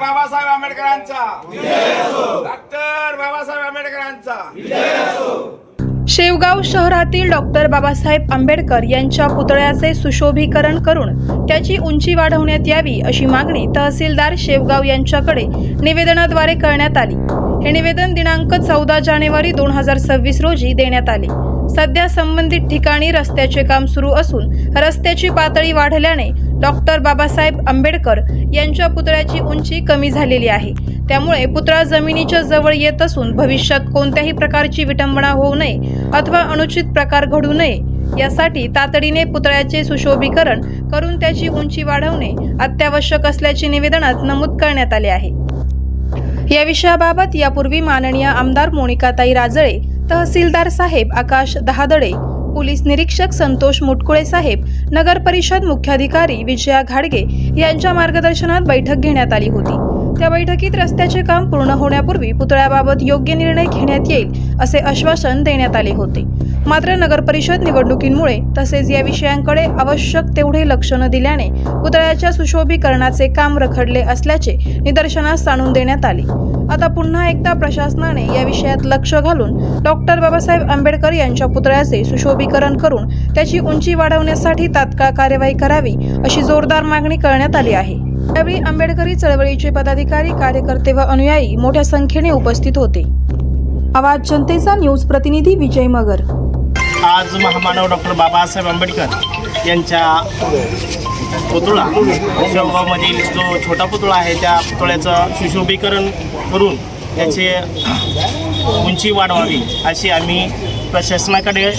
बाबासाहेब आंबेडकरांचा. डॉक्टर बाबासाहेब आंबेडकरांचा. शेवगाव शहरातील डॉक्टर बाबासाहेब आंबेडकर यांच्या पुतळ्याचे सुशोभीकरण करून त्याची उंची वाढवण्यात यावी अशी मागणी तहसीलदार शेवगाव यांच्याकडे निवेदनाद्वारे करण्यात आली. हे निवेदन दिनांक चौदा जानेवारी दोन हजार सव्वीस रोजी देण्यात आले. सध्या संबंधित ठिकाणी रस्त्याचे काम सुरू असून रस्त्याची पातळी वाढल्याने डॉक्टर बाबासाहेब आंबेडकर यांच्या पुतळ्याची उंची कमी झालेली आहे. त्यामुळे पुतळा जमिनीच्या जवळ येत असून भविष्यात कोणत्याही प्रकारची विटंबना होऊ नये अथवा अनुचित प्रकार घडू नये यासाठी तातडीने पुतळ्याचे सुशोभीकरण करून त्याची उंची वाढवणे अत्यावश्यक असल्याचे निवेदनात नमूद करण्यात आले आहे. या विषयाबाबत यापूर्वी माननीय आमदार मोनिकाताई राजळे तहसीलदार साहेब आकाश दहादडे पोलीस निरीक्षक संतोष मुटकुळे साहेब नगर परिषद मुख्याधिकारी विजया घाडगे यांच्या मार्गदर्शनात बैठक घेण्यात आली होती. त्या बैठकीत रस्त्याचे काम पूर्ण होण्यापूर्वी पुतळ्याबाबत योग्य निर्णय घेण्यात येईल असे आश्वासन देण्यात आले होते. मात्र नगरपरिषद निवडणुकींमुळे तसेच या विषयांकडे आवश्यक तेवढे लक्ष न दिल्याने पुतळ्याच्या सुशोभीकरणाचे काम रखडले असल्याचे निदर्शनास आणून देण्यात आले. आता पुन्हा एकदा प्रशासनाने या विषयात लक्ष घालून डॉक्टर बाबासाहेब आंबेडकर यांच्या पुतळ्याचे सुशोभीकरण करून त्याची उंची वाढवण्यासाठी तात्काळ कार्यवाही करावी अशी जोरदार मागणी करण्यात आली आहे. यावेळी आंबेडकरी चळवळीचे पदाधिकारी कार्यकर्ते व अनुयायी मोठ्या संख्येने उपस्थित होते. आवाज जनतेचा न्यूज प्रतिनिधी विजय मगर. आज महामानव डॉक्टर बाबासाहेब आंबेडकर यांच्या पुतळा शेवगावमधील जो छोटा पुतळा आहे त्या पुतळ्याचं सुशोभीकरण करून त्याचे उंची वाढवावी अशी आम्ही प्रशासनाकडे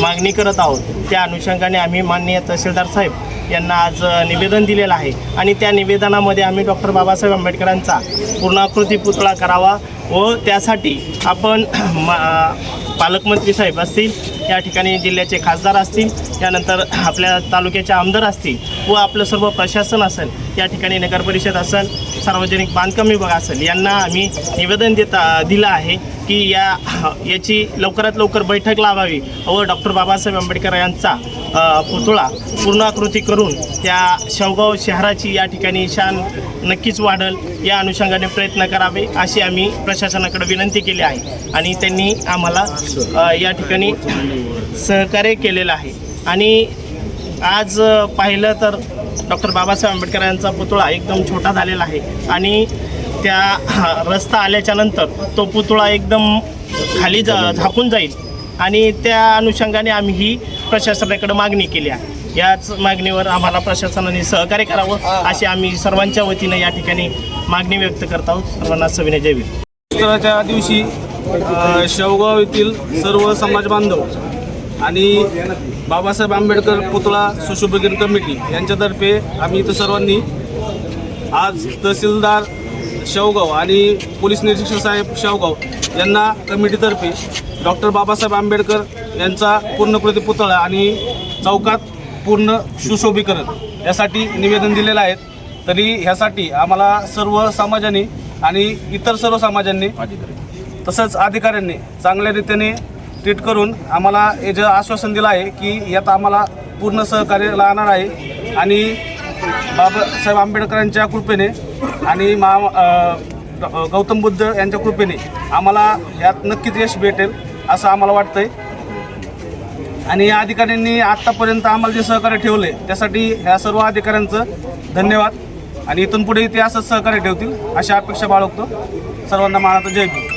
मागणी करत आहोत. त्या अनुषंगाने आम्ही माननीय तहसीलदार साहेब यांना आज निवेदन दिलेलं आहे आणि त्या निवेदनामध्ये आम्ही डॉक्टर बाबासाहेब आंबेडकरांचा पूर्णाकृती पुतळा करावा व त्यासाठी आपण मा- पालकमंत्री साहेब असतील या ठिकाणी जिल्ह्याचे खासदार असतील त्यानंतर आपल्या तालुक्याचे आमदार असतील व आपलं सर्व प्रशासन असेल या ठिकाणी नगरपरिषद असेल सार्वजनिक बांधकाम विभाग असेल यांना आम्ही निवेदन देता दिलं आहे की या याची लवकरात लवकर बैठक लावावी व डॉक्टर बाबासाहेब आंबेडकर यांचा पुतळा पूर्णाकृती करून त्या शेवगाव शहराची या ठिकाणी शान नक्कीच वाढेल या अनुषंगाने प्रयत्न करावे अशी आम्ही प्रशासनाकडे विनंती केली आहे. आणि त्यांनी आम्हाला या ठिकाणी सहकार्य केलेलं आहे. आणि आज पाहिलं तर डॉक्टर बाबासाहेब आंबेडकर यांचा पुतळा एकदम छोटा झालेला आहे. आणि त्या रस्ता आल्याच्यानंतर तो पुतळा एकदम खाली जा झाकून जाईल. आणि त्या अनुषंगाने आम्ही ही प्रशासनाकडे मागणी केली आहे. याच मागणीवर आम्हाला प्रशासनाने सहकार्य करावं अशी आम्ही सर्वांच्या वतीनं या ठिकाणी मागणी व्यक्त करत आहोत. सर्वांना सविनय जयवीर दिवशी शेवगाव येथील सर्व समाज बांधव आणि बाबासाहेब आंबेडकर पुतळा सुशोभीकरण कमिटी यांच्यातर्फे आम्ही इथं सर्वांनी आज तहसीलदार शेवगाव आणि पोलीस निरीक्षक साहेब शेवगाव यांना कमिटीतर्फे डॉक्टर बाबासाहेब आंबेडकर यांचा पूर्णकृती पुतळा आणि चौकात पूर्ण सुशोभीकरण यासाठी निवेदन दिलेलं आहे. तरी ह्यासाठी आम्हाला सर्व समाजाने आणि इतर सर्व समाजांनी तसंच अधिकाऱ्यांनी चांगल्या रीतीने ट्रीट करून आम्हाला हे जे आश्वासन दिलं आहे की यात आम्हाला पूर्ण सहकार्य राहणार आहे. आणि बाबासाहेब आंबेडकरांच्या कृपेने आणि मा गौतम बुद्ध यांच्या कृपेने आम्हाला यात नक्कीच यश भेटेल असं आम्हाला वाटतंय. आणि या अधिकाऱ्यांनी आत्तापर्यंत आम्हाला जे सहकार्य ठेवले त्यासाठी ह्या सर्व अधिकाऱ्यांचं धन्यवाद. आणि इथून पुढे ते असंच सहकार्य ठेवतील अशी अपेक्षा बाळगतो. सर्वांना मानाचं जय भीम.